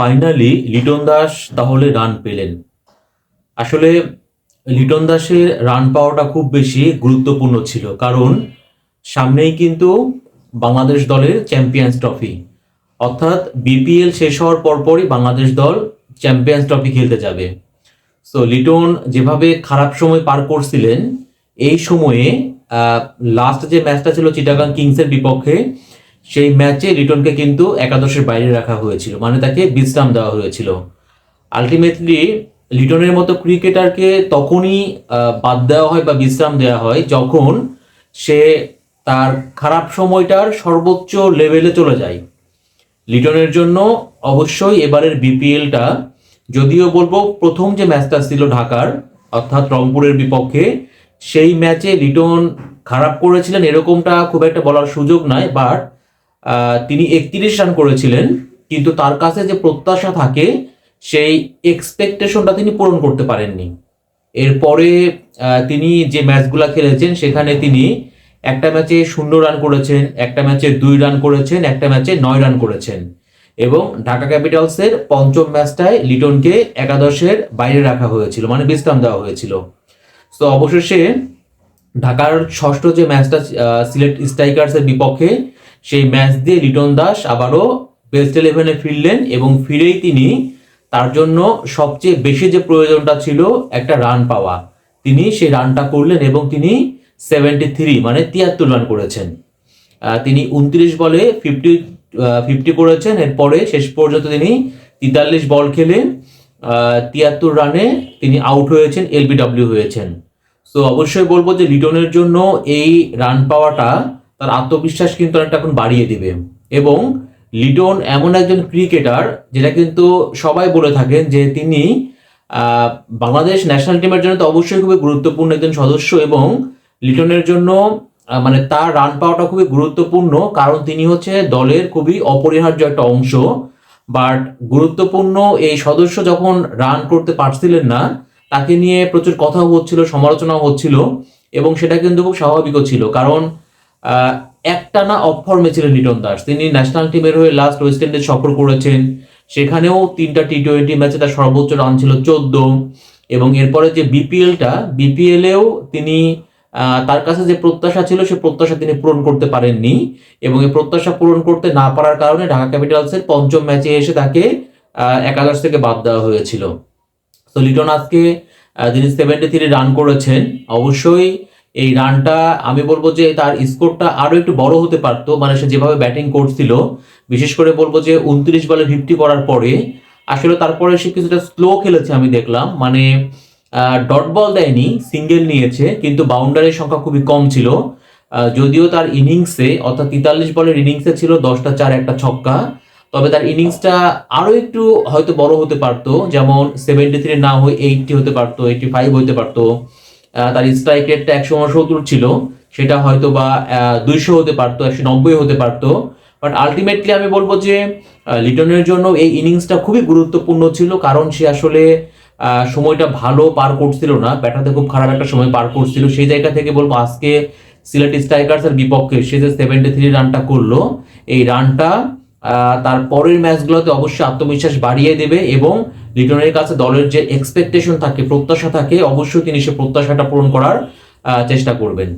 Finally Liton Das তাহলে run পেলেন। আসলে, লিটন দাসের রান পাওয়াটা খুব বেশি গুরুত্বপূর্ণ ছিল, কারণ সামনেই কিন্তু বাংলাদেশ দলের চ্যাম্পিয়ন্স ট্রফি অর্থাৎ বিপিএল শেষ হওয়ার পরপরই বাংলাদেশ দল চ্যাম্পিয়ন্স ট্রফি খেলতে যাবে। সো লিটন যেভাবে খারাপ সময় পার করছিলেন, এই সময়ে লাস্ট যে ম্যাচটা ছিল চিটাগাং কিংসের বিপক্ষে সেই ম্যাচে লিটনকে কিন্তু একাদশের বাইরে রাখা হয়েছিল। মানে তাকে বিশ্রাম দেওয়া হয়েছিল। আলটিমেটলি লিটনের মতো ক্রিকেটারকে তখনই বাদ দেওয়া হয় বা বিশ্রাম দেওয়া হয় যখন সে তার খারাপ সময়টার সর্বোচ্চ লেভেলে চলে যায়। লিটনের জন্য অবশ্যই এবারের বিপিএলটা যদিও বলব প্রথম যে ম্যাচটা ছিল ঢাকার, অর্থাৎ রংপুরের বিপক্ষে, সেই ম্যাচে লিটন খারাপ করেছিলেন এরকমটা খুব একটা বলার সুযোগ নাই বাট তিনি একত্রিশ রান করেছিলেন, কিন্তু তার কাছে যে প্রত্যাশা থাকে, সেই এক্সপেকটেশনটা তিনি পূরণ করতে পারেননি। এরপরে তিনি যে ম্যাচগুলো খেলেছেন, সেখানে তিনি একটা ম্যাচে শূন্য রান করেছেন, একটা ম্যাচে দুই রান করেছেন, একটা ম্যাচে নয় রান করেছেন এবং ঢাকা ক্যাপিটালসের পঞ্চম ম্যাচটায় লিটনকে একাদশের বাইরে রাখা হয়েছিল মানে বিশ্রাম দেওয়া হয়েছিল। তো অবশেষে ঢাকার ষষ্ঠ যে ম্যাচটা সিলেট স্ট্রাইকার্সের বিপক্ষে সেই ম্যাচ দিয়ে লিটন দাস আবারও বেস্ট ইলেভেনে ফিরলেন এবং ফিরেই তিনি তার জন্য সবচেয়ে বেশি যে প্রয়োজনটা ছিল একটা রান পাওয়া। তিনি সেই রানটা করলেন এবং তিনি সেভেন্টি থ্রি মানে তিয়াত্তর রান করেছেন। তিনি উনত্রিশ বলে ফিফটি ফিফটি করেছেন। এরপরে শেষ পর্যন্ত তিনি তেতাল্লিশ বল খেলে তিয়াত্তর রানে তিনি আউট হয়েছেন এলবিডব্লিউ হয়েছেন। তো অবশ্যই বলব যে লিটনের জন্য এই রান পাওয়াটা তার আত্মবিশ্বাস কিন্তু অনেকটা এখন বাড়িয়ে দিবে। এবং লিটন এমন একজন ক্রিকেটার যেটা কিন্তু সবাই বলে থাকেন যে তিনি বাংলাদেশ ন্যাশনাল টিমের জন্য তো অবশ্যই খুবই গুরুত্বপূর্ণ একজন সদস্য এবং লিটনের জন্য মানে তার রান পাওয়াটা খুবই গুরুত্বপূর্ণ কারণ তিনি হচ্ছে দলের খুবই অপরিহার্য একটা অংশ। বাট গুরুত্বপূর্ণ এই সদস্য যখন রান করতে পারছিলেন না, তাকে নিয়ে প্রচুর কথা হচ্ছিল, সমালোচনা হচ্ছিল এবং সেটা কিন্তু খুব স্বাভাবিকও ছিল। কারণ একটানা অফ ফর্মে ছিলেন লিটন দাস। তিনি ন্যাশনাল টিমের হয়ে লাস্ট ওয়েস্ট ইন্ডিজ সফর করেছেন। সেখানেও তিনটা টি টোয়েন্টি ম্যাচে তার সর্বোচ্চ রান ছিল চোদ্দ। এবং এরপরে যে বিপিএলটা বিপিএলেও তিনি তার কাছে যে প্রত্যাশা ছিল, সে প্রত্যাশা তিনি পূরণ করতে পারেননি। এবং এই প্রত্যাশা পূরণ করতে না পারার কারণে ঢাকা ক্যাপিটালসের পঞ্চম ম্যাচে এসে তাকে একাদশ থেকে বাদ দেওয়া হয়েছিল। তো লিটন আজকে তিনি সেভেন্টি থ্রি রান করেছেন, অবশ্যই এই রানটা আমি বলব যে তার স্কোরটা আরও একটু বড় হতে পারতো মানে সে যেভাবে ব্যাটিং করছিল। বিশেষ করে বলব যে উনত্রিশ বলে ফিফটি করার পরে, আসলে তারপরে সে কিছুটা স্লো খেলেছে আমি দেখলাম। মানে ডট বল দেয়নি সিঙ্গেল নিয়েছে, কিন্তু বাউন্ডারির সংখ্যা খুবই কম ছিল। যদিও তার ইনিংসে অর্থাৎ তেতাল্লিশ বলের ইনিংসে ছিল দশটা চার একটা ছক্কা, তবে তার ইনিংসটা আরও একটু হয়তো বড় হতে পারতো, যেমন সেভেন্টি থ্রি না হয়ে এইটটি হতে পারতো এইটটি ফাইভ হতে পারতো। তার স্ট্রাইক রেটটা একশো উনসত্তর ছিল। সেটা হয়তো বা দুইশো হতে পারতো, একশো নব্বই হতে পারতো। বাট আলটিমেটলি আমি বলব যে লিটনের জন্য এই ইনিংসটা খুবই গুরুত্বপূর্ণ ছিল। কারণ সে আসলে সময়টা ভালো পার করছিল না। ব্যাটাতে খুব খারাপ একটা সময় পার করছিল। সেই জায়গা থেকে বলব আজকে সিলেট স্ট্রাইকার্সের বিপক্ষে সে যে সেভেন্টি থ্রি রানটা করল, এই রানটা তার পরের ম্যাচগুলোতে অবশ্যই আত্মবিশ্বাস বাড়িয়ে দেবে এবং লিটনের কাছে দলের যে এক্সপেকটেশন থাকে, প্রত্যাশা থাকে, অবশ্যই তিনি সে প্রত্যাশাটা পূরণ করার চেষ্টা করবেন।